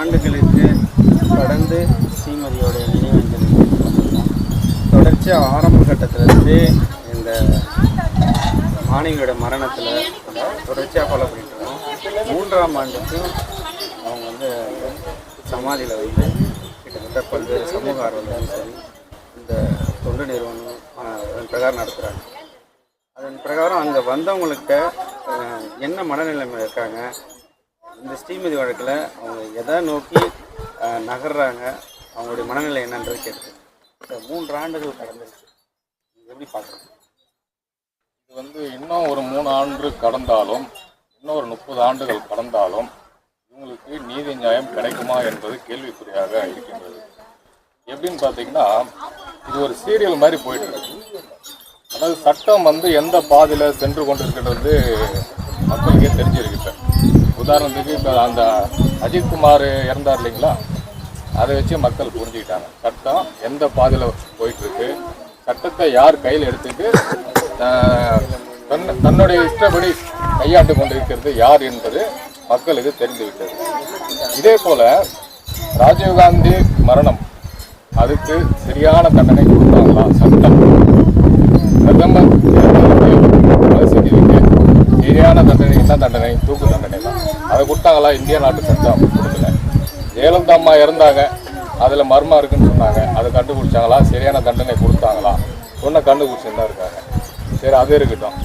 ஆண்டுகளுக்கு கடந்து ஸ்ரீமதியோடைய நினைவஞ்சலி தொடர்ச்சியாக ஆரம்ப கட்டத்திலிருந்து இந்த மாணவியோட மரணத்தில் தொடர்ச்சியாக ஃபாலோ பண்ணிட்டு இருக்கோம். மூன்றாம் ஆண்டுக்கும் அவங்க வந்து சமாதியில் வந்து கிட்டத்தட்ட பல்வேறு சமூக ஆர்வலரும் சரி இந்த தொண்டு நிறுவனம் அதன் பிரகாரம் நடத்துகிறாங்க அதன் பிரகாரம் அங்கே வந்தவங்களுக்கு என்ன மனநிலைமை இருக்காங்க இந்த ஸ்ரீமதி வழக்கில் அவங்க எதை நோக்கி நகர்றாங்க அவங்களுடைய மனநிலை என்னன்றது கேட்டு மூன்று ஆண்டுகள் கடந்துருச்சு. எப்படி பார்க்குறோம் இது வந்து இன்னும் ஒரு மூணு ஆண்டு கடந்தாலும் இன்னும் ஒரு முப்பது ஆண்டுகள் கடந்தாலும் இவங்களுக்கு நீதி நியாயம் கிடைக்குமா என்பது கேள்விக்குறியாக இருக்கின்றது. எப்படின்னு பார்த்தீங்கன்னா இது ஒரு சீரியல் மாதிரி போயிட்டு இருக்கு அதாவது சட்டம் வந்து எந்த பாதையில் சென்று கொண்டிருக்கிறது மக்களுக்கே தெரிஞ்சிருக்கு உதாரணத்துக்கு இப்போ அந்த அஜித்குமார் இறந்தார் இல்லைங்களா? அதை வச்சு மக்கள் புரிஞ்சுக்கிட்டாங்க. சட்டம் எந்த பாதையில் போயிட்டுருக்கு? சட்டத்தை யார் கையில் எடுத்துட்டு தன் தன்னுடைய இஷ்டப்படி கையாண்டு கொண்டிருக்கிறது யார் என்பது மக்களுக்கு தெரிந்துவிட்டது இதே போல் ராஜீவ்காந்தி மரணம். அதுக்கு சரியான தண்டனை கொடுத்தாங்களா? சட்டம். பிரதமர் சரியான தண்டனை என்ன தண்டனை? தூக்கு அதை கொடுத்தாங்களா? இந்திய நாட்டு சட்டம் கொடுக்கல. ஜெயலலிதா அம்மா இறந்தாங்க. அதில் மர்மம் இருக்குன்னு சொன்னாங்க. அதை கண்டுபிடிச்சாங்களா? சரியான தண்டனை கொடுத்தாங்களா? ஒன்றை கண்டுபிடிச்சு தான் இருக்காங்க? சரி அது இருக்கட்டும்.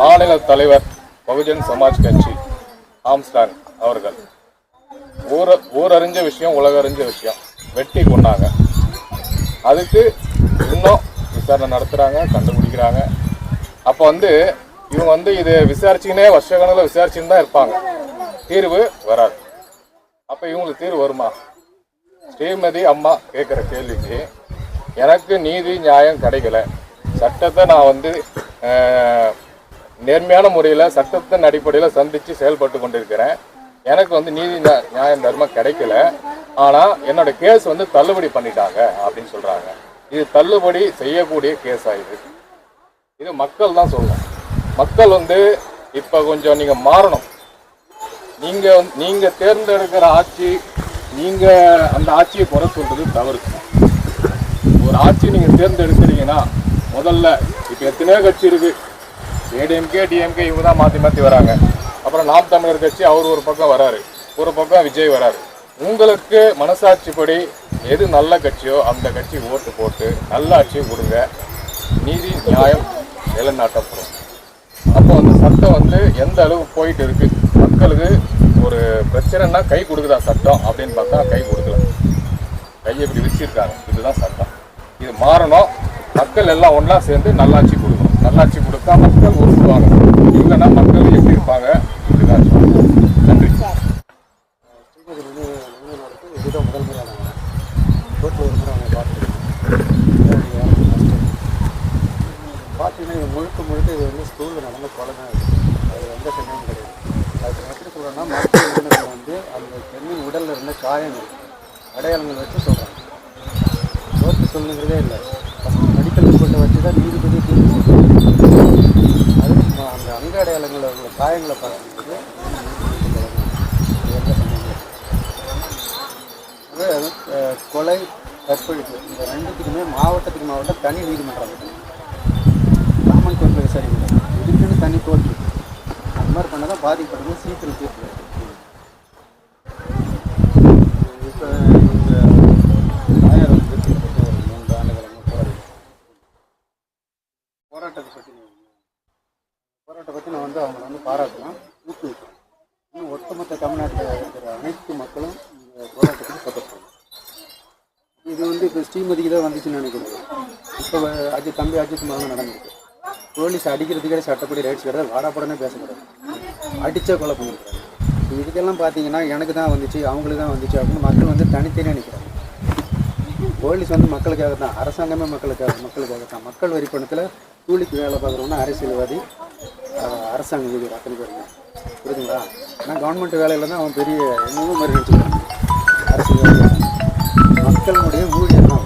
மாநில தலைவர் பகுஜன் சமாஜ் கட்சி ஆம்ஸ்டாங் அவர்கள். ஊர ஊரறிஞ்ச விஷயம் உலகறிஞ்ச விஷயம். வெட்டி கொண்டாங்க. அதுக்கு இன்னும் விசாரணை நடத்துகிறாங்க கண்டுபிடிக்கிறாங்க. அப்போ வந்து இவங்க வந்து இது விசாரிச்சுக்கினே வருஷ கணக்கில் விசாரிச்சுன்னு தான் இருப்பாங்க. தீர்வு வராது. அப்போ இவங்களுக்கு தீர்வு வருமா? ஸ்ரீமதி அம்மா கேட்குற கேள்விக்கு எனக்கு நீதி நியாயம் கிடைக்கல. சட்டத்தை நான் வந்து நேர்மையான முறையில் சட்டத்தின் அடிப்படையில் சந்தித்து செயல்பட்டு கொண்டிருக்கிறேன். எனக்கு வந்து நீதி நியா- நியாயம் தர்மம் கிடைக்கல. ஆனால் என்னோட கேஸ் வந்து தள்ளுபடி பண்ணிட்டாங்க அப்படின்னு சொல்கிறாங்க இது தள்ளுபடி செய்யக்கூடிய கேஸ் ஆகுது இது. மக்கள் தான் சொல்லணும் மக்கள் வந்து இப்போ கொஞ்சம் நீங்கள் மாறணும். நீங்கள் வந்து- தேர்ந்தெடுக்கிற ஆட்சி நீங்கள் அந்த ஆட்சியை குறை சொல்கிறது தவறு. ஒரு ஆட்சி நீங்கள் தேர்ந்தெடுக்கிறீங்கன்னா முதல்ல இப்போ எத்தனையோ கட்சி இருக்குது ஏடிஎம்கே டிஎம்கே இவங்க தான் மாற்றி மாற்றி வராங்க. அப்புறம் நாம் தமிழர் கட்சி அவர் ஒரு பக்கம் வராரு. ஒரு பக்கம் விஜய் வராரு. உங்களுக்கு மனசாட்சிப்படி எது நல்ல கட்சியோ அந்த கட்சி ஓட்டு போட்டு நல்ல ஆட்சியை கொடுங்க நீதி நியாயம் நிலைநாட்டப்படும். அப்போ அந்த சட்டம் வந்து எந்த அளவு போயிட்டு இருக்கு? மக்களுக்கு ஒரு பிரச்சனைனா கை கொடுக்குதா சட்டம் அப்படின்னு பார்த்தா கை கொடுக்கல. கையை இப்படி வச்சிருக்காங்க இதுதான் சட்டம். இது மாறணும். மக்கள் எல்லாம் ஒன்றா சேர்ந்து நல்லாட்சி கொடுக்கணும். நல்லாட்சி கொடுத்தா மக்கள் உருவாங்க இல்லைன்னா மக்கள் எப்படி இருப்பாங்க இதுதான் சொல்லணும். நன்றி ஸ்ரீமதி நினைவு நினைவு நடத்து இதுதான் முதல் முறை நான் ரோட்டில் ஒரு முறை அவங்க பார்த்துருக்கேன் பார்த்தீங்கன்னா இது முழுக்க முழுக்க இது வந்து ஸ்கூலில் நடந்த கொலை தான் அது எந்த பெண்ணும் கிடையாது. அதுக்கு எப்படி சொல்கிறோன்னா மருத்துவ நிபுணர்கள் வந்து அந்த பெண்ணின் உடலில் இருந்த காயங்கள் அடையாளங்கள் வச்சு சொல்கிறாங்க தோற்று சொல்லுங்கிறதே இல்லை. ஃபஸ்ட்டு மெடிக்கல் ரிப்போர்ட்டை வச்சு தான் நீதிபதி தீர்ப்பு அது அந்த அங்க அடையாளங்களில் உள்ள காயங்களை பார்க்கும்போது எந்த பெண்ணும் கொலை கற்பழிப்பு இந்த ரெண்டுத்துக்குமே மாவட்டத்துக்கு மாவட்டம் தனி நீதிமன்றம். இருக்குது காமன் கோர்ட்டில் விசாரிக்க முடியாது இதுக்குன்னு தனி கோர்ட் அந்த மாதிரி பண்ணால் தான் பாதிக்கப்பட்டவங்க சீக்கிரம் தீர்ப்பு இப்போ தாயார் வந்து மூன்று ஆண்டுகளாக போராடி போராட்டத்தை பற்றி போராட்டத்தை பற்றி நான் வந்து அவங்களை வந்து பாராட்டலாம். ஊக்குவிக்கிறேன் இன்னும் ஒட்டுமொத்த தமிழ்நாட்டில் இருக்கிற அனைத்து மக்களும் இந்த போராட்டத்துக்கு சப்போர்ட் இது வந்து இப்போ ஸ்ரீமதிக்கு தான் வந்துச்சுன்னு நினைக்கிறேன். இப்போ அஜித் தம்பி அஜித் மகன் நடந்திருக்கு. போலீஸ் அடிக்கிறதுக்கே சட்டப்படி ரைட்ஸ் கிடையாது. வாடாப்படனே பேசக்கூடாது. அடித்த கொலை பண்ணியிருக்காங்க இதுக்கெல்லாம் பார்த்தீங்கன்னா எனக்கு தான் வந்துச்சு அவங்களுக்கு தான் வந்துச்சு அப்படின்னு மக்கள் வந்து தனித்தனியாக நிற்கிறாங்க போலீஸ் வந்து மக்களுக்காக தான் அரசாங்கமே மக்களுக்காக மக்களுக்காக தான். மக்கள் வரி பணத்தில் கூலிக்கு வேலை பார்க்குறோம்னா அரசியல்வாதி அரசாங்கம் அரசாங்க ஊழியர் அத்தனை பேருங்க புரியுதுங்களா? ஆனால் கவர்மெண்ட் வேலையில் தான் அவன் பெரிய என்னவோ மாதிரி நினச்சிக்கிறான். அரசியல்வாதி. மக்களுடைய ஊழியர் தான்